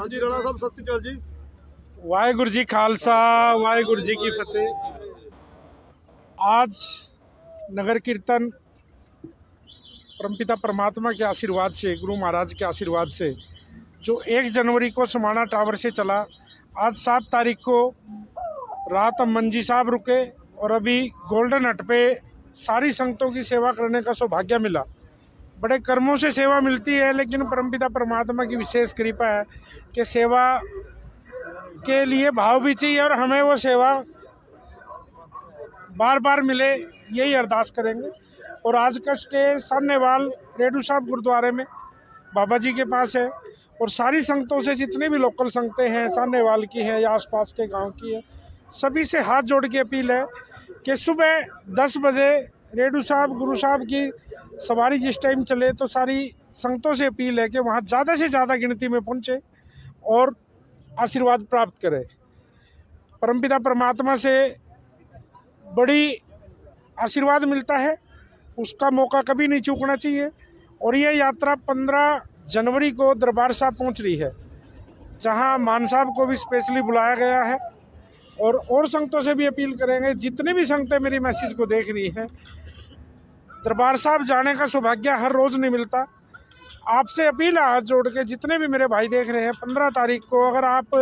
ਹਾਂਜੀ ਰਾਣਾ ਸਾਹਿਬ ਸਤਿ ਸ਼੍ਰੀ ਅਕਾਲ ਜੀ वाहेगुरु जी खालसा वाहेगुरु जी की फतेह आज नगर कीर्तन परमपिता परमात्मा के आशीर्वाद से गुरु महाराज के आशीर्वाद से जो एक जनवरी को समाना टावर से चला आज सात तारीख को रात हम मंजी साहब रुके और अभी गोल्डन हट पे सारी संगतों की सेवा करने का सौभाग्य मिला बड़े कर्मों से सेवा मिलती है, लेकिन परमपिता परमात्मा की विशेष कृपा है कि सेवा के लिए भाव भी चाहिए और हमें वो सेवा बार बार मिले, यही अरदास करेंगे। और आज का स्टे सान्नेवाल रेडू साहब गुरुद्वारे में, बाबा जी के पास है। और सारी संगतों से जितने भी लोकल संगतें हैं सान्नेवाल की हैं या आसपास के गाँव की है, सभी से हाथ जोड़ के अपील है कि सुबह दस बजे रेडू साहब, गुरु साहब की सवारी जिस टाइम चले तो सारी संगतों से अपील है कि वहाँ ज़्यादा से ज़्यादा गिनती में पहुँचे और आशीर्वाद प्राप्त करें। परमपिता परमात्मा से बड़ी आशीर्वाद मिलता है, उसका मौका कभी नहीं चूकना चाहिए और यह यात्रा 15 जनवरी को दरबार साहब पहुँच रही है, जहाँ मान साहब को भी स्पेशली बुलाया गया है और और संगतों से भी अपील करेंगे, जितने भी संगतें मेरी मैसेज को देख रही हैं दरबार साहब जाने का सौभाग्य हर रोज़ नहीं मिलता। आपसे अपील है हाथ जोड़ के, जितने भी मेरे भाई देख रहे हैं, पंद्रह तारीख को अगर आप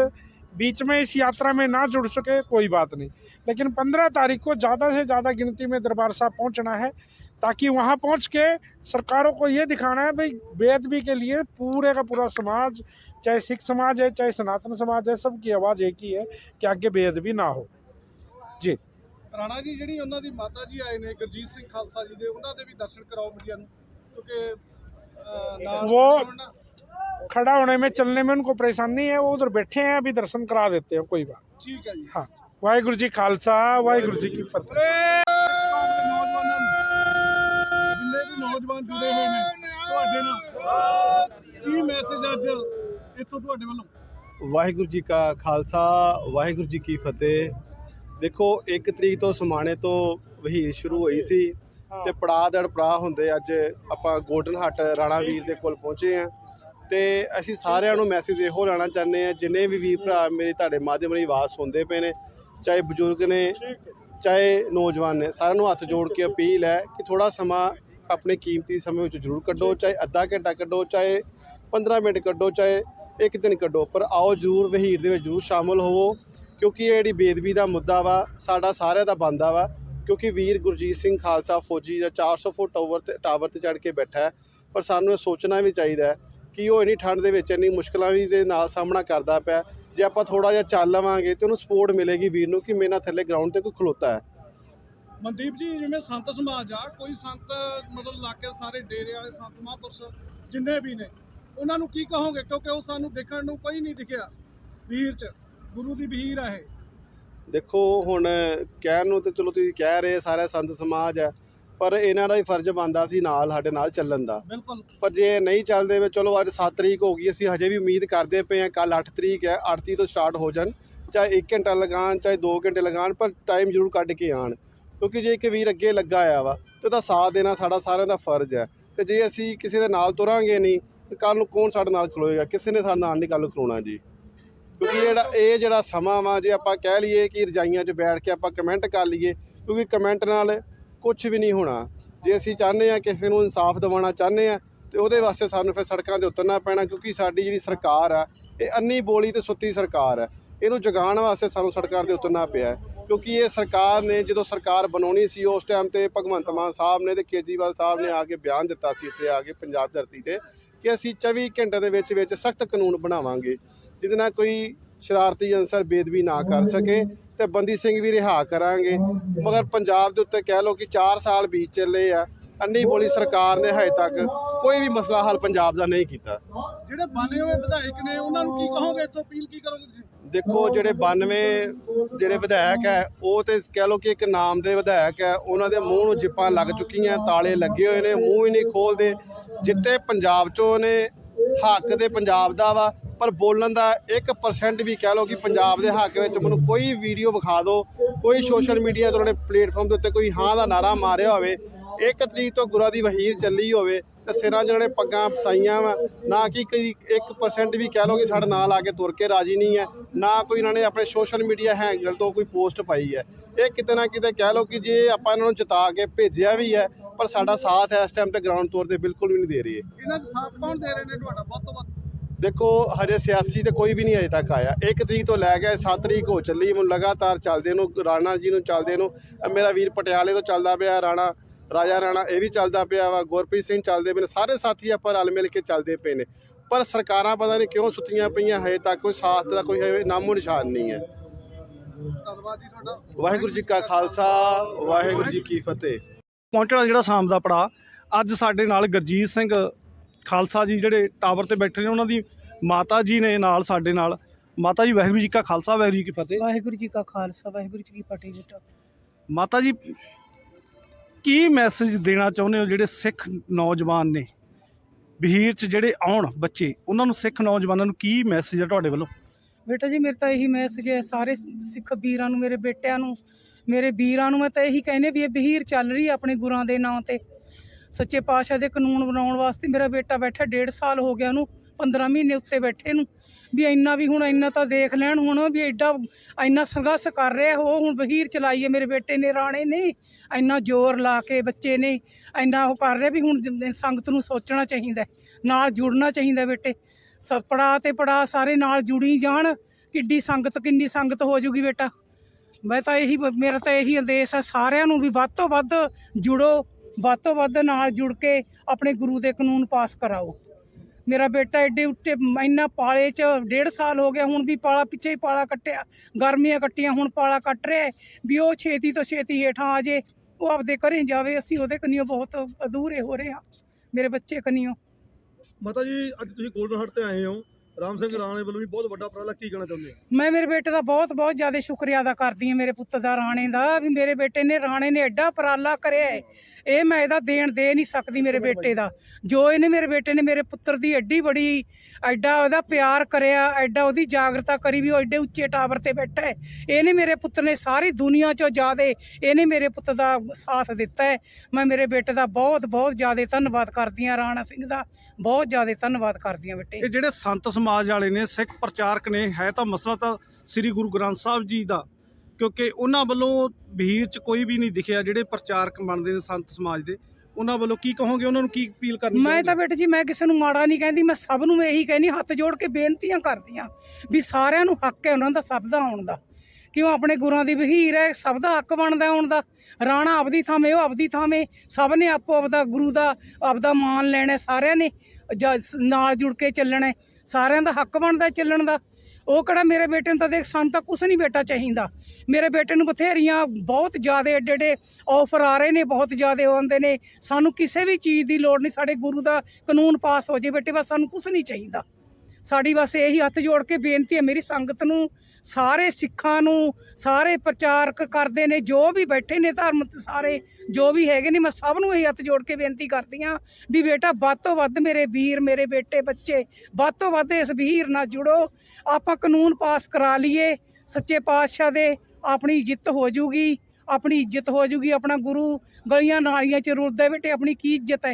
बीच में इस यात्रा में ना जुड़ सके, कोई बात नहीं। लेकिन पंद्रह तारीख को ज़्यादा से ज़्यादा गिनती में दरबार साहब पहुँचना है, ताकि वहाँ पहुँच के सरकारों को ये दिखाना है, भाई बेदबी के लिए पूरे का पूरा समाज, चाहे सिख समाज है, चाहे सनातन समाज है, सबकी आवाज़ एक ही है कि आगे बेदबी ना हो। जी। ਰਾਣਾ ਜੀ ਜਿਹੜੀ ਉਹਨਾਂ ਦੀ ਮਾਤਾ ਜੀ ਆਏ ਨੇ ਗੁਰਜੀਤ ਸਿੰਘ ਖਾਲਸਾ ਜੀ ਦੇ ਉਹਨਾਂ ਦੇ ਵੀ ਦਰਸ਼ਨ ਕਰਾਓ ਮੀਡੀਆ ਨੂੰ ਕਿਉਂਕਿ ਅਹ, ਨਾਲ वो- ਹੋਣ ਨਾ। खड़ा होने में चलने में उनको परेशानी है वो उधर बैठे हैं अभी दर्शन करा देते हैं कोई बात ਠੀਕ ਹੈ ਜੀ हाँ वाहिगुरु जी खालसा वाहिगुरु जी की फतेह ਆਪਣੇ ਨੌਜਵਾਨਾਂ ਨੂੰ ਜਿੰਨੇ ਵੀ ਨੌਜਵਾਨ ਜੁੜੇ ਹੋਏ ਨੇ ਤੁਹਾਡੇ ਨਾਲ ਕੀ ਮੈਸੇਜ ਅੱਜ ਇੱਥੋਂ ਤੁਹਾਡੇ ਵੱਲੋਂ ਵਾਹਿਗੁਰੂ ਜੀ ਕਾ ਖਾਲਸਾ ਵਾਹਿਗੁਰੂ ਜੀ ਕੀ ਫਤਿਹ ਦੇਖੋ 1 ਤਰੀਕ ਤੋਂ ਸਮਾਣੇ ਤੋਂ ਵਹੀਰ ਸ਼ੁਰੂ ਹੋਈ ਸੀ ਤੇ ਪੜਾਅ ਦਰ ਪੜਾਅ ਹੁੰਦੇ ਅੱਜ ਆਪਾਂ ਗੋਲਡਨ ਹੱਟ ਰਾਣਾ ਵੀਰ ਦੇ ਕੋਲ ਪਹੁੰਚੇ ਆ ਤੇ ਅਸੀਂ ਸਾਰਿਆਂ ਨੂੰ ਮੈਸੇਜ ਇਹੋ ਲਾਣਾ ਚਾਹੁੰਦੇ ਆ ਜਿੰਨੇ ਵੀ ਵੀਰ ਭਰਾ ਮੇਰੇ ਤੁਹਾਡੇ ਮਾਧਿਅਮ ਰਾਹੀਂ ਆਵਾਜ਼ ਸੁਣਦੇ ਪਏ ਨੇ ਚਾਹੇ ਬਜ਼ੁਰਗ ਨੇ ਚਾਹੇ ਨੌਜਵਾਨ ਨੇ ਸਾਰਿਆਂ ਨੂੰ ਹੱਥ ਜੋੜ ਕੇ ਅਪੀਲ ਹੈ ਕਿ ਥੋੜਾ ਸਮਾਂ ਆਪਣੇ ਕੀਮਤੀ ਸਮੇਂ ਵਿੱਚ ਜ਼ਰੂਰ ਕੱਢੋ ਚਾਹੇ ਅੱਧਾ ਘੰਟਾ ਕੱਢੋ ਚਾਹੇ 15 ਮਿੰਟ ਕੱਢੋ ਚਾਹੇ ਇੱਕ ਦਿਨ ਕੱਢੋ ਪਰ ਆਓ ਜ਼ਰੂਰ ਵਹੀਰ ਦੇ ਵਿੱਚ ਜ਼ਰੂਰ ਸ਼ਾਮਲ ਹੋਵੋ। ਕਿਉਂਕਿ ਇਹ ਜਿਹੜੀ ਬੇਦਬੀ ਦਾ ਮੁੱਦਾ ਵਾ, ਸਾਡਾ ਸਾਰਿਆਂ ਦਾ ਬੰਦਾ ਵਾ, ਕਿਉਂਕਿ ਵੀਰ ਗੁਰਜੀਤ ਸਿੰਘ ਖਾਲਸਾ ਫੌਜੀ ਦਾ 400 ਫੁੱਟ ਟਾਵਰ ਤੇ ਟਾਵਰ ਤੇ ਚੜ੍ਹ ਕੇ ਬੈਠਾ ਹੈ। ਪਰ ਸਾਨੂੰ ਇਹ ਸੋਚਣਾ ਵੀ ਚਾਹੀਦਾ ਹੈ ਕਿ ਉਹ ਇੰਨੀ ਠੰਡ ਦੇ ਵਿੱਚ ਇੰਨੀ ਮੁਸ਼ਕਲਾਂ ਵੀ ਦੇ ਨਾਲ ਸਾਹਮਣਾ ਕਰਦਾ ਪਿਆ ਜੇ ਆਪਾਂ ਥੋੜਾ ਜਿਹਾ ਚੱਲ ਲਵਾਂਗੇ ਤੇ ਉਹਨੂੰ ਸਪੋਰਟ ਮਿਲੇਗੀ ਵੀਰ ਨੂੰ ਕਿ ਮੇਰੇ ਨਾਲ ਥੱਲੇ ਗਰਾਊਂਡ ਤੇ ਕੋਈ ਖਲੋਤਾ ਹੈ। ਮਨਦੀਪ ਜੀ, ਜਿਵੇਂ ਸੰਤ ਸਮਾਜ ਆ, ਕੋਈ ਸੰਤ ਮਤਲਬ ਇਲਾਕੇ ਸਾਰੇ ਡੇਰੇ ਵਾਲੇ ਸੰਤ ਮਹਾਂਪੁਰਸ਼ ਜਿੰਨੇ ਵੀ ਨੇ, ਉਹਨਾਂ ਨੂੰ ਕੀ ਕਹੋਗੇ? ਕਿਉਂਕਿ ਉਹ ਸਾਨੂੰ ਦੇਖਣ ਨੂੰ ਕੋਈ ਨਹੀਂ ਦਿਖਿਆ ਵੀਰ ਚ। ਗੁਰੂ ਦੀ ਵੀਰ ਆ ਇਹ। ਦੇਖੋ ਹੁਣ ਕਹਿਣ ਨੂੰ ਤੇ ਚਲੋ ਤੁਸੀਂ ਕਹਿ ਰਹੇ ਸਾਰੇ ਸੰਤ ਸਮਾਜ ਹੈ ਪਰ ਇਹਨਾਂ ਦਾ ਹੀ ਫਰਜ਼ ਬਣਦਾ ਸੀ ਨਾਲ ਸਾਡੇ ਨਾਲ ਚੱਲਣ ਦਾ। ਬਿਲਕੁਲ। ਪਰ ਜੇ ਨਹੀਂ ਚੱਲਦੇ ਵੇ ਚਲੋ ਅੱਜ 7 ਤਰੀਕ ਹੋ ਗਈ ਅਸੀਂ ਹਜੇ ਵੀ ਉਮੀਦ ਕਰਦੇ ਪਏ ਹਾਂ ਕੱਲ 8 ਤਰੀਕ ਹੈ 8 ਤਰੀਕ ਤੋਂ ਸਟਾਰਟ ਹੋ ਜਾਣ ਚਾਹੇ 1 ਘੰਟਾ ਲਗਾਣ ਚਾਹੇ 2 ਘੰਟੇ ਲਗਾਣ ਪਰ ਟਾਈਮ ਜ਼ਰੂਰ ਕੱਢ ਕੇ ਆਣ ਕਿਉਂਕਿ ਜੇ ਇੱਕ ਵੀਰ ਅੱਗੇ ਲੱਗਾ ਆ ਵਾ ਤੇ ਉਹਦਾ ਸਾਥ ਦੇਣਾ ਸਾਡਾ ਸਾਰਿਆਂ ਦਾ ਫਰਜ਼ ਹੈ। ਤੇ ਜੇ ਅਸੀਂ ਕਿਸੇ ਦੇ ਨਾਲ ਤੁਰਾਂਗੇ ਨਹੀਂ ਤੇ ਕੱਲ ਨੂੰ ਕੌਣ ਸਾਡੇ ਨਾਲ ਖਲੋਏਗਾ? ਕਿਸੇ ਨੇ ਸਾਡੇ ਨਾਲ ਨਹੀਂ ਕੱਲ ਖਲੋਣਾ ਜੀ। ਕਿਉਂਕਿ ਜਿਹੜਾ ਇਹ ਜਿਹੜਾ ਸਮਾਂ ਵਾ, ਜੇ ਆਪਾਂ ਕਹਿ ਲਈਏ ਕਿ ਰਜਾਈਆਂ 'ਚ ਬੈਠ ਕੇ ਆਪਾਂ ਕਮੈਂਟ ਕਰ ਲਈਏ, ਕਿਉਂਕਿ ਕਮੈਂਟ ਨਾਲ ਕੁਝ ਵੀ ਨਹੀਂ ਹੋਣਾ। ਜੇ ਅਸੀਂ ਚਾਹੁੰਦੇ ਆ ਕਿਸੇ ਨੂੰ ਇਨਸਾਫ ਦਿਵਾਉਣਾ ਚਾਹੁੰਦੇ ਆ ਤੇ ਉਹਦੇ ਵਾਸਤੇ ਸਾਨੂੰ ਫਿਰ ਸੜਕਾਂ ਤੇ ਉਤਰਨਾ ਪੈਣਾ, ਕਿਉਂਕਿ ਸਾਡੀ ਜਿਹੜੀ ਸਰਕਾਰ ਆ, ਇਹ ਅੰਨੀ ਬੋਲੀ ਤੇ ਸੁੱਤੀ ਸਰਕਾਰ ਹੈ ਇਹਨੂੰ ਜਗਾਉਣ ਵਾਸਤੇ ਸਾਨੂੰ ਸੜਕਾਂ ਤੇ ਉਤਰਨਾ ਪਿਆ ਕਿਉਂਕਿ ਇਹ ਸਰਕਾਰ ਨੇ ਜਦੋਂ ਸਰਕਾਰ ਬਣਾਉਣੀ ਸੀ, ਉਸ ਟਾਈਮ ਤੇ ਭਗਵੰਤ ਮਾਨ ਸਾਹਿਬ ਨੇ ਤੇ ਕੇਜਰੀਵਾਲ ਸਾਹਿਬ ਨੇ ਆ ਕੇ ਬਿਆਨ ਦਿੱਤਾ ਸੀ ਇੱਥੇ ਆ ਕੇ ਪੰਜਾਬ ਧਰਤੀ ਤੇ ਕਿ ਅਸੀਂ 24 ਘੰਟੇ ਦੇ ਵਿੱਚ ਵਿੱਚ ਸਖਤ ਕਾਨੂੰਨ ਬਣਾਵਾਂਗੇ। ਜਿਹਦੇ ਨਾਲ ਕੋਈ ਸ਼ਰਾਰਤੀ ਅਨਸਰ ਬੇਦਬੀ ਨਾ ਕਰ ਸਕੇ ਤੇ ਬੰਦੀ ਸਿੰਘ ਵੀ ਰਿਹਾ ਕਰਾਂਗੇ। ਮਗਰ ਪੰਜਾਬ ਦੇ ਉੱਤੇ ਕਹਿ ਲਓ ਕਿ 4 ਸਾਲ ਬੀਤ ਚੱਲੇ ਆ ਅੰਨੀ ਬੋਲੀ ਸਰਕਾਰ ਨੇ ਹਜੇ ਤੱਕ ਕੋਈ ਵੀ ਮਸਲਾ ਹੱਲ ਪੰਜਾਬ ਦਾ ਨਹੀਂ ਕੀਤਾ। ਜਿਹੜੇ ਬਣੇ ਹੋਏ ਵਿਧਾਇਕ ਨੇ ਉਹਨਾਂ ਨੂੰ ਕੀ ਕਹੋਗੇ? ਇੱਥੋਂ ਅਪੀਲ ਕੀ ਕਰੋਗੇ ਤੁਸੀਂ? ਦੇਖੋ ਜਿਹੜੇ 92 ਜਿਹੜੇ ਵਿਧਾਇਕ ਹੈ ਉਹ ਤੇ ਕਹਿ ਲਓ ਕਿ ਇੱਕ ਨਾਮ ਦੇ ਵਿਧਾਇਕ ਹੈ ਉਹਨਾਂ ਦੇ ਮੂੰਹ ਨੂੰ ਜਿੱਪਾਂ ਲੱਗ ਚੁੱਕੀਆਂ ਤਾਲੇ ਲੱਗੇ ਹੋਏ ਨੇ ਮੂੰਹ ਹੀ ਨਹੀਂ ਖੋਲਦੇ। ਜਿੱਤੇ ਪੰਜਾਬ ਚੋਂ ਨੇ ਹੱਕ ਦੇ ਪੰਜਾਬ ਦਾ ਵਾ। ਪਰ ਬੋਲਣ ਦਾ 1% ਵੀ ਕਹਿ ਲਓ ਕਿ ਪੰਜਾਬ ਦੇ ਹੱਕ ਵਿੱਚ ਮੈਨੂੰ ਕੋਈ ਵੀਡੀਓ ਵਿਖਾ ਦਿਓ, ਕੋਈ ਸੋਸ਼ਲ ਮੀਡੀਆ ਤੇ ਉਹਨੇ ਪਲੇਟਫਾਰਮ ਦੇ ਉੱਤੇ ਕੋਈ ਹਾਂ ਦਾ ਨਾਰਾ ਮਾਰਿਆ ਹੋਵੇ, ਇੱਕ ਤਰੀਕ ਤੋਂ ਗੁਰਾਂ ਦੀ ਵਹੀਰ ਚੱਲੀ ਹੋਵੇ ਤੇ ਸਿਰਾਂ 'ਚ ਇਹਨਾਂ ਨੇ ਪੱਗਾਂ ਫਸਾਈਆਂ ਵਾ, ਨਾ ਕਿ ਕੋਈ 1% ਵੀ ਕਹਿ ਲਓ ਕਿ ਸਾਡੇ ਨਾਲ ਆ ਕੇ ਤੁਰ ਕੇ ਰਾਜੀ ਨਹੀਂ ਹੈ, ਨਾ ਕੋਈ ਇਹਨਾਂ ਨੇ ਆਪਣੇ ਸੋਸ਼ਲ ਮੀਡੀਆ ਹੈਂਡਲ ਤੋਂ ਕੋਈ ਪੋਸਟ ਪਾਈ ਹੈ। ਇਹ ਕਿਤੇ ਨਾ ਕਿਤੇ ਕਹਿ ਲਓ ਕਿ ਜੇ ਆਪਾਂ ਇਹਨਾਂ ਨੂੰ ਜਿਤਾ ਕੇ ਭੇਜਿਆ ਵੀ ਹੈ, ਪਰ ਸਾਡਾ ਸਾਥ ਇਸ ਟਾਈਮ ਤੇ ਗਰਾਊਂਡ ਤੌਰ ਤੇ ਬਿਲਕੁਲ ਵੀ ਨਹੀਂ ਦੇ ਰਹੀ ਇਹਨਾਂ 'ਚ ਸਾਥ ਕੌਣ ਦੇ ਰਹੇ ਨੇ ਤੁਹਾਡਾ? ਵੱਧ ਤੋਂ ਦੇਖੋ ਹਜੇ ਸਿਆਸੀ ਤੇ ਕੋਈ ਵੀ ਨਹੀਂ ਅਜੇ ਤੱਕ ਆਇਆ। 1 ਤਰੀਕ ਤੋਂ ਲੈ ਕੇ 7 ਤਰੀਕ ਹੋ ਚੱਲੀ ਮੈਨੂੰ ਲਗਾਤਾਰ ਚੱਲਦੇ ਨੂੰ ਰਾਣਾ ਜੀ ਨੂੰ ਚੱਲਦੇ ਨੂੰ ਮੇਰਾ ਵੀਰ ਪਟਿਆਲੇ ਤੋਂ ਚੱਲਦਾ ਪਿਆ ਰਾਣਾ ਰਾਜਾ ਰਾਣਾ ਇਹ ਵੀ ਚੱਲਦਾ ਪਿਆ ਵਾ ਗੁਰਪ੍ਰੀਤ ਸਿੰਘ ਚੱਲਦੇ ਪਏ ਨੇ। ਸਾਰੇ ਸਾਥੀ ਆਪਾਂ ਰਲ ਮਿਲ ਕੇ ਚੱਲਦੇ ਪਏ ਨੇ। ਪਰ ਸਰਕਾਰਾਂ ਪਤਾ ਨਹੀਂ ਕਿਉਂ ਸੁੱਤੀਆਂ ਪਈਆਂ ਹਜੇ ਤੱਕ ਕੋਈ ਸਾਥ ਦਾ ਕੋਈ ਨਾਮੋ ਨਿਸ਼ਾਨ ਨਹੀਂ ਹੈ। ਧੰਨਵਾਦ ਜੀ ਤੁਹਾਡਾ। ਵਾਹਿਗੁਰੂ ਜੀ ਕਾ ਖਾਲਸਾ ਵਾਹਿਗੁਰੂ ਜੀ ਕੀ ਫਤਿਹ। ਪਹੁੰਚਣਾ ਜਿਹੜਾ ਸ਼ਾਮ ਦਾ ਪੜਾ ਅੱਜ ਸਾਡੇ ਨਾਲ ਗੁਰਜੀਤ ਸਿੰਘ ਖਾਲਸਾ ਜੀ ਜਿਹੜੇ ਟਾਵਰ ਤੇ ਬੈਠੇ ਨੇ ਉਹਨਾਂ ਦੀ ਮਾਤਾ ਜੀ ਨੇ ਨਾਲ ਸਾਡੇ ਨਾਲ। ਮਾਤਾ ਜੀ ਵਾਹਿਗੁਰੂ ਜੀ ਕਾ ਖਾਲਸਾ ਵਾਹਿਗੁਰੂ ਜੀ ਕੀ ਫਤਿਹ। ਵਾਹਿਗੁਰੂ ਜੀ ਕਾ ਖਾਲਸਾ ਵਾਹਿਗੁਰੂ ਜੀ ਕੀ ਫਤਿਹ ਬੇਟਾ। ਮਾਤਾ ਜੀ ਕੀ ਮੈਸੇਜ ਦੇਣਾ ਚਾਹੁੰਦੇ ਹੋ ਜਿਹੜੇ ਸਿੱਖ ਨੌਜਵਾਨ ਨੇ? ਬਹੀਰ ਚ ਜਿਹੜੇ ਆਉਣ ਬੱਚੇ ਉਹਨਾਂ ਨੂੰ ਸਿੱਖ ਨੌਜਵਾਨਾਂ ਨੂੰ ਕੀ ਮੈਸੇਜ ਹੈ ਤੁਹਾਡੇ ਵੱਲੋਂ? ਬੇਟਾ ਜੀ ਮੇਰੇ ਤਾਂ ਇਹੀ ਮੈਸੇਜ ਹੈ ਸਾਰੇ ਸਿੱਖ ਵੀਰਾਂ ਨੂੰ ਮੇਰੇ ਬੇਟਿਆਂ ਨੂੰ ਮੇਰੇ ਵੀਰਾਂ ਨੂੰ ਮੈਂ ਤਾਂ ਇਹੀ ਕਹਿੰਦੇ ਵੀ ਇਹ ਬਹੀਰ ਚੱਲ ਰਹੀ ਹੈ ਆਪਣੇ ਗੁਰਾਂ ਦੇ ਨਾਂ ਤੇ। ਸੱਚੇ ਪਾਤਸ਼ਾਹ ਦੇ ਕਾਨੂੰਨ ਬਣਾਉਣ ਵਾਸਤੇ ਮੇਰਾ ਬੇਟਾ ਬੈਠਾ ਡੇਢ ਸਾਲ ਹੋ ਗਿਆ ਉਹਨੂੰ 15 ਮਹੀਨੇ ਉੱਤੇ ਬੈਠੇ ਨੂੰ। ਵੀ ਇੰਨਾ ਵੀ ਹੁਣ ਇੰਨਾ ਤਾਂ ਦੇਖ ਲੈਣ ਹੁਣ ਵੀ ਐਡਾ ਇੰਨਾ ਸੰਘਰਸ਼ ਕਰ ਰਿਹਾ, ਉਹ ਹੁਣ ਵਹੀਰ ਚਲਾਈਏ ਮੇਰੇ ਬੇਟੇ ਨੇ, ਰਾਣੇ ਨੇ। ਇੰਨਾ ਜ਼ੋਰ ਲਾ ਕੇ ਬੱਚੇ ਨੇ, ਇੰਨਾ ਉਹ ਕਰ ਰਿਹਾ ਵੀ ਹੁਣ ਸੰਗਤ ਨੂੰ ਸੋਚਣਾ ਚਾਹੀਦਾ, ਨਾਲ ਜੁੜਨਾ ਚਾਹੀਦਾ ਬੇਟੇ। ਸ ਪੜਾ ਤੇ ਪੜਾ ਸਾਰੇ ਨਾਲ ਜੁੜੀ ਜਾਣ, ਕਿੱਡੀ ਸੰਗਤ, ਕਿੰਨੀ ਸੰਗਤ ਹੋ ਜੂਗੀ ਬੇਟਾ। ਮੈਂ ਤਾਂ ਇਹੀ, ਮੇਰਾ ਤਾਂ ਇਹੀ ਆਦੇਸ਼ ਹੈ ਸਾਰਿਆਂ ਨੂੰ ਵੀ ਵੱਧ ਤੋਂ ਵੱਧ ਜੁੜੋ ਵੱਧ ਤੋਂ ਵੱਧ ਨਾਲ ਜੁੜ ਕੇ ਆਪਣੇ ਗੁਰੂ ਦੇ ਕਾਨੂੰਨ ਪਾਸ ਕਰਾਓ। ਮੇਰਾ ਬੇਟਾ ਐਡੇ ਉੱਤੇ ਇੰਨਾ ਪਾਲੇ 'ਚ ਡੇਢ ਸਾਲ ਹੋ ਗਿਆ ਹੁਣ ਵੀ ਪਾਲਾ ਪਿੱਛੇ ਹੀ ਪਾਲਾ ਕੱਟਿਆ ਗਰਮੀਆਂ ਕੱਟੀਆਂ ਹੁਣ ਪਾਲਾ ਕੱਟ ਰਿਹਾ ਹੈ, ਵੀ ਉਹ ਛੇਤੀ ਤੋਂ ਛੇਤੀ ਹੇਠਾਂ ਆ ਜੇ ਉਹ ਆਪਦੇ ਘਰੇ ਜਾਵੇ ਅਸੀਂ ਉਹਦੇ ਕਨੀਓ ਬਹੁਤ ਅਧੂਰੇ ਹੋ ਰਹੇ ਹਾਂ। ਮੇਰੇ ਬੱਚੇ ਕਨੀਓ। ਮਾਤਾ ਜੀ ਅੱਜ ਤੁਸੀਂ ਗੋਲਡਨ ਹਟ ਤੇ ਆਏ ਹੋ। ਰਾਮ ਸਿੰਘ ਰਾਣੇ ਵੱਲੋਂ ਵੀ ਬਹੁਤ ਵੱਡਾ ਉਪਰਾਲਾ ਕੀ ਕਹਿਣਾ ਚਾਹੁੰਦੇ ਹੋ? ਮੈਂ ਮੇਰੇ ਬੇਟੇ ਦਾ ਬਹੁਤ ਬਹੁਤ ਜ਼ਿਆਦਾ ਸ਼ੁਕਰੀਆ ਅਦਾ ਕਰਦੀ ਹਾਂ ਮੇਰੇ ਪੁੱਤ ਦਾ ਰਾਣੇ ਦਾ ਵੀ ਮੇਰੇ ਬੇਟੇ ਨੇ ਰਾਣੇ ਨੇ ਐਡਾ ਉਪਰਾਲਾ ਕਰਿਆ ਹੈ। ਇਹ ਮੈਂ ਇਹਦਾ ਦੇਣ ਦੇ ਨਹੀਂ ਸਕਦੀ ਮੇਰੇ ਬੇਟੇ ਦਾ। ਜੋ ਇਹਨੇ ਮੇਰੇ ਬੇਟੇ ਨੇ ਮੇਰੇ ਪੁੱਤਰ ਦੀ ਐਡੀ ਬੜੀ ਐਡਾ ਉਹਦਾ ਪਿਆਰ ਕਰਿਆ ਐਡਾ ਉਹਦੀ ਜਾਗਰਤਾ ਕਰੀ ਵੀ ਉਹ ਐਡੇ ਉੱਚੇ ਟਾਵਰ ਤੇ ਬੈਠਾ ਹੈ। ਇਹਨੇ ਮੇਰੇ ਪੁੱਤ ਨੇ ਸਾਰੀ ਦੁਨੀਆ 'ਚੋਂ ਜ਼ਿਆਦਾ ਇਹਨੇ ਮੇਰੇ ਪੁੱਤ ਦਾ ਸਾਥ ਦਿੱਤਾ ਹੈ। ਮੈਂ ਮੇਰੇ ਬੇਟੇ ਦਾ ਬਹੁਤ ਬਹੁਤ ਜ਼ਿਆਦਾ ਧੰਨਵਾਦ ਕਰਦੀ ਹਾਂ ਰਾਣਾ ਸਿੰਘ ਦਾ। ਬਹੁਤ ਜ਼ਿਆਦਾ ਧੰਨਵਾਦ ਕਰਦੀ ਹਾਂ ਬੇਟੇ। ਇਹ ਜਿਹੜੇ ਸੰਤ ਸਮਾਜ ਵਾਲੇ ਨੇ ਸਿੱਖ ਪ੍ਰਚਾਰਕ ਨੇ ਹੈ ਤਾਂ ਮਸਲਾ ਤਾਂ ਸ੍ਰੀ ਗੁਰੂ ਗ੍ਰੰਥ ਸਾਹਿਬ ਜੀ ਦਾ ਕਿਉਂਕਿ ਉਹਨਾਂ ਵੱਲੋਂ ਬਹੀਰ ਚ ਕੋਈ ਵੀ ਨਹੀਂ ਦਿਖਿਆ ਜਿਹੜੇ ਪ੍ਰਚਾਰਕ ਬਣਦੇ ਨੇ ਸੰਤ ਸਮਾਜ ਦੇ। ਉਹਨਾਂ ਵੱਲੋਂ ਕੀ ਕਹੋਗੇ? ਉਹਨਾਂ ਨੂੰ ਕੀ ਅਪੀਲ ਕਰਨੀ ਮੈਂ ਤਾਂ? ਬੇਟੇ ਜੀ ਮੈਂ ਕਿਸੇ ਨੂੰ ਮਾੜਾ ਨਹੀਂ ਕਹਿੰਦੀ ਮੈਂ ਸਭ ਨੂੰ ਇਹੀ ਕਹਿੰਦੀ ਹੱਥ ਜੋੜ ਕੇ ਬੇਨਤੀਆਂ ਕਰਦੀ ਹਾਂ ਵੀ ਸਾਰਿਆਂ ਨੂੰ ਹੱਕ ਹੈ ਉਹਨਾਂ ਦਾ ਸਭ ਦਾ ਆਉਣ ਦਾ। ਕਿਉਂ? ਆਪਣੇ ਗੁਰਾਂ ਦੀ ਵਹੀਰ ਹੈ ਸਭ ਦਾ ਹੱਕ ਬਣਦਾ ਆਉਣ ਦਾ। ਰਾਣਾ ਆਪਦੀ ਥਾਵੇਂ ਉਹ ਆਪਦੀ ਥਾਵੇਂ ਸਭ ਨੇ ਆਪੋ ਆਪਦਾ ਗੁਰੂ ਦਾ ਆਪਦਾ ਮਾਨ ਲੈਣਾ ਸਾਰਿਆਂ ਨੇ ਨਾਲ ਜੁੜ ਕੇ ਚੱਲਣਾ। ਸਾਰਿਆਂ ਦਾ ਹੱਕ ਬਣਦਾ ਚੱਲਣ ਦਾ। ਉਹ ਕਿਹੜਾ ਮੇਰੇ ਬੇਟੇ ਨੂੰ ਤਾਂ ਦੇਖ, ਸਾਨੂੰ ਤਾਂ ਕੁਛ ਨਹੀਂ ਬੇਟਾ ਚਾਹੀਦਾ। ਮੇਰੇ ਬੇਟੇ ਨੂੰ ਬਥੇਰੀਆਂ ਬਹੁਤ ਜ਼ਿਆਦਾ ਏਡੇ ਏਡੇ ਆਫਰ ਆ ਰਹੇ ਨੇ, ਬਹੁਤ ਜ਼ਿਆਦਾ ਆਉਂਦੇ ਨੇ। ਸਾਨੂੰ ਕਿਸੇ ਵੀ ਚੀਜ਼ ਦੀ ਲੋੜ ਨਹੀਂ, ਸਾਡੇ ਗੁਰੂ ਦਾ ਕਾਨੂੰਨ ਪਾਸ ਹੋ ਜੇ ਬੇਟੇ, ਬਸ ਸਾਨੂੰ ਕੁਝ ਨਹੀਂ ਚਾਹੀਦਾ। ਸਾਡੀ ਬਸ ਇਹੀ ਹੱਥ ਜੋੜ ਕੇ ਬੇਨਤੀ ਹੈ, ਮੇਰੀ ਸੰਗਤ ਨੂੰ, ਸਾਰੇ ਸਿੱਖਾਂ ਨੂੰ, ਸਾਰੇ ਪ੍ਰਚਾਰਕ ਕਰਦੇ ਨੇ, ਜੋ ਵੀ ਬੈਠੇ ਨੇ ਧਰਮ ਤੇ ਸਾਰੇ, ਜੋ ਵੀ ਹੈਗੇ ਨੇ, ਮੈਂ ਸਭ ਨੂੰ ਇਹ ਹੱਥ ਜੋੜ ਕੇ ਬੇਨਤੀ ਕਰਦੀ ਹਾਂ ਵੀ ਬੇਟਾ ਵੱਧ ਤੋਂ ਵੱਧ ਮੇਰੇ ਵੀਰ, ਮੇਰੇ ਬੇਟੇ, ਬੱਚੇ, ਵੱਧ ਤੋਂ ਵੱਧ ਇਸ ਵੀਰ ਨਾਲ ਜੁੜੋ। ਆਪਾਂ ਕਾਨੂੰਨ ਪਾਸ ਕਰਾ ਲਈਏ, ਸੱਚੇ ਪਾਤਸ਼ਾਹ ਦੇ, ਆਪਣੀ ਜਿੱਤ ਹੋ ਜੂਗੀ, ਆਪਣੀ ਇੱਜ਼ਤ ਹੋ ਜੂਗੀ, ਆਪਣਾ ਗੁਰੂ ਗਲੀਆਂ ਨਾਲੀਆਂ ਚ ਰੁਲਦਾ ਬੇਟੇ, ਆਪਣੀ ਕੀ ਇੱਜ਼ਤ ਹੈ?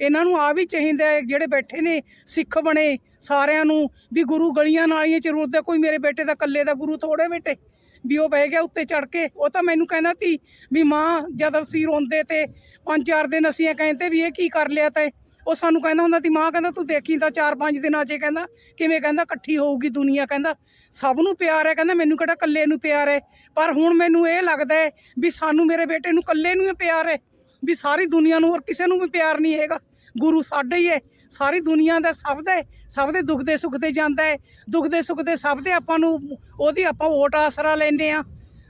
ਇਹਨਾਂ ਨੂੰ ਆ ਵੀ ਚਾਹੀਦਾ ਹੈ, ਜਿਹੜੇ ਬੈਠੇ ਨੇ, ਸਿੱਖ ਬਣੇ, ਸਾਰਿਆਂ ਨੂੰ ਵੀ ਗੁਰੂ ਗਲੀਆਂ ਨਾਲੀਆਂ ਚ ਰੁਲਦਾ ਕੋਈ ਮੇਰੇ ਬੇਟੇ ਦਾ ਇਕੱਲੇ ਦਾ ਗੁਰੂ ਥੋੜੇ ਬੇਟੇ, ਵੀ ਉਹ ਬਹਿ ਗਿਆ ਉੱਤੇ ਚੜ ਕੇ, ਉਹ ਤਾਂ ਮੈਨੂੰ ਕਹਿੰਦਾ ਤੀ ਵੀ ਮਾਂ ਜਦ ਅਸੀਂ ਰੋਂਦੇ ਤੇ ਪੰਜ ਚਾਰ ਦਿਨ ਅਸੀਂ ਇਹ ਕਹਿੰਦੇ ਵੀ ਇਹ ਕੀ ਕਰ ਲਿਆ ਤੈਂ, ਉਹ ਸਾਨੂੰ ਕਹਿੰਦਾ ਹੁੰਦਾ ਤੀ ਮਾਂ ਕਹਿੰਦਾ ਤੂੰ ਦੇਖੀ ਤਾਂ ਚਾਰ ਪੰਜ ਦਿਨਾਂ 'ਚ ਇਹ ਕਹਿੰਦਾ ਕਿਵੇਂ ਕਹਿੰਦਾ ਇਕੱਠੀ ਹੋਊਗੀ ਦੁਨੀਆ ਕਹਿੰਦਾ, ਸਭ ਨੂੰ ਪਿਆਰ ਹੈ, ਕਹਿੰਦਾ ਮੈਨੂੰ ਕਿਹੜਾ ਇਕੱਲੇ ਨੂੰ ਪਿਆਰ ਹੈ, ਪਰ ਹੁਣ ਮੈਨੂੰ ਇਹ ਲੱਗਦਾ ਹੈ ਵੀ ਸਾਨੂੰ ਮੇਰੇ ਬੇਟੇ ਨੂੰ ਇਕੱਲੇ ਨੂੰ ਹੀ ਪਿਆਰ ਹੈ। ਵੀ ਸਾਰੀ ਦੁਨੀਆ ਨੂੰ ਹੋਰ ਕਿਸੇ ਨੂੰ ਵੀ ਪਿਆਰ ਨਹੀਂ ਹੈਗਾ। ਗੁਰੂ ਸਾਡਾ ਹੀ ਹੈ। ਸਾਰੀ ਦੁਨੀਆ ਦਾ ਸਭ ਦਾ ਸਭ ਦੇ ਦੁੱਖ ਦੇ ਸੁੱਖ ਤੇ ਜਾਂਦਾ ਹੈ। ਦੁੱਖ ਦੇ ਸੁੱਖ ਦੇ ਸਭ ਤੇ ਆਪਾਂ ਨੂੰ ਉਹਦੀ ਆਪਾਂ ਵੋਟ ਆਸਰਾ ਲੈਂਦੇ ਆ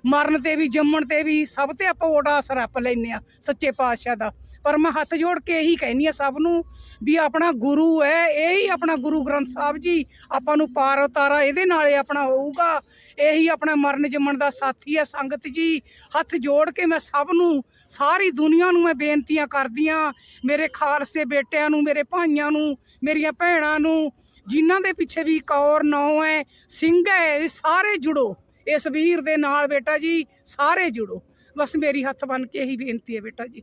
ਮਰਨ ਤੇ ਵੀ, ਜੰਮਣ ਤੇ ਵੀ ਸਭ ਤੇ ਆਪਾਂ ਵੋਟ ਆਸਰਾ ਆਪ ਲੈਂਦੇ ਆ ਸੱਚੇ ਪਾਤਸ਼ਾਹ ਦਾ। ਪਰ ਮੈਂ ਹੱਥ ਜੋੜ ਕੇ ਇਹੀ ਕਹਿੰਦੀ ਆ ਸਭ ਨੂੰ ਵੀ ਆਪਣਾ ਗੁਰੂ ਹੈ, ਇਹ ਹੀ ਆਪਣਾ ਗੁਰੂ ਗ੍ਰੰਥ ਸਾਹਿਬ ਜੀ। ਆਪਾਂ ਨੂੰ ਪਾਰ ਉਤਾਰਾ ਇਹਦੇ ਨਾਲ ਹੀ ਆਪਣਾ ਹੋਊਗਾ। ਇਹੀ ਆਪਣਾ ਮਰਨ ਜੰਮਣ ਦਾ ਸਾਥੀ ਹੈ ਸੰਗਤ ਜੀ। ਹੱਥ ਜੋੜ ਕੇ ਮੈਂ ਸਭ ਨੂੰ, ਸਾਰੀ ਦੁਨੀਆ ਨੂੰ ਮੈਂ ਬੇਨਤੀਆਂ ਕਰਦੀ ਕਰਦੀਆਂ ਮੇਰੇ ਖਾਲਸੇ ਬੇਟਿਆਂ ਨੂੰ, ਮੇਰੇ ਭਾਈਆਂ ਨੂੰ, ਮੇਰੀਆਂ ਭੈਣਾਂ ਨੂੰ, ਜਿਨ੍ਹਾਂ ਦੇ ਪਿੱਛੇ ਵੀ ਕੌਰ ਨੌ ਹੈ, ਸਿੰਘ ਹੈ, ਇਹ ਸਾਰੇ ਜੁੜੋ। ਇਸ ਵੀਰ ਦੇ ਨਾਲ ਬੇਟਾ ਜੀ, ਸਾਰੇ ਜੁੜੋ। ਬਸ ਮੇਰੀ ਹੱਥ ਬੰਨ ਕੇ ਇਹੀ ਬੇਨਤੀ ਹੈ ਬੇਟਾ ਜੀ।